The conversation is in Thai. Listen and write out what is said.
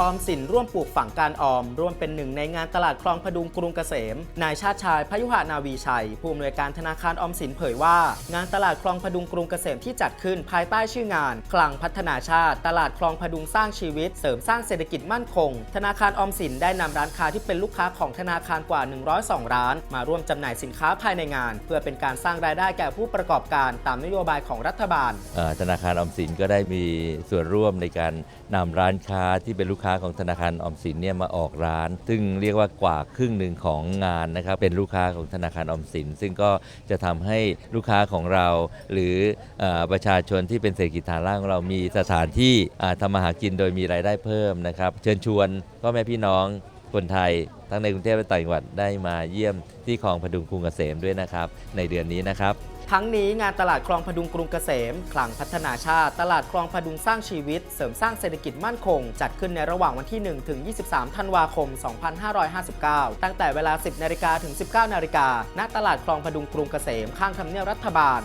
ออมสินร่วมปลูกฝังการออม ร่วมเป็นหนึ่งในงานตลาดคลองพดุงกรุงเกษม นายชาติชายพยุหานาวีชัย ผู้อำนวยการธนาคารออมสินเผยว่า งานตลาดคลองพดุงกรุงเกษมที่จัดขึ้นภายใต้ชื่องาน คลังพัฒนาชาติ ตลาดคลองพดุงสร้างชีวิต เสริมสร้างเศรษฐกิจมั่นคง ธนาคารออมสินได้นำร้านค้าที่เป็นลูกค้าของธนาคารกว่า 102 ร้าน มาร่วมจำหน่ายสินค้าภายในงาน เพื่อเป็นการสร้างรายได้แก่ผู้ประกอบการตามนโยบายของรัฐบาลธนาคารออมสินก็ได้มีส่วนร่วมในการนำร้านค้าที่เป็นลูกค้าของธนาคารออมสินเนี่ยมาออกร้าน ซึ่งเรียกว่ากว่าครึ่งหนึ่งของงานนะครับเป็นลูกค้าของธนาคารออมสิน ซึ่งก็จะทำให้ลูกค้าของเรา หรืออประชาชนที่เป็นเศรษฐกิจฐานล่างของเรามีสถานที่ทำมาหากินโดยมีรายได้เพิ่มนะครับ เชิญชวนพ่อแม่พี่น้องคนไทย ทั้งในกรุงเทพและต่างจังหวัดได้มาเยี่ยมที่คลองพดุงกรุงเกษมด้วยนะครับ ในเดือนนี้นะครับ ทั้งนี้งานตลาดคลองพดุงกรุงเกษมคลังพัฒนาชาติตลาดคลองพดุงสร้างชีวิต เสริมสร้างเศรษฐกิจมั่นคง จัดขึ้นในระหว่างวันที่ 1 ถึง 23 ธันวาคม 2559 ตั้งแต่เวลา 10 นาฬิกาถึง 19 นาฬิกาณตลาดคลองพดุงกรุงเกษมข้างทำเนียบรัฐบาล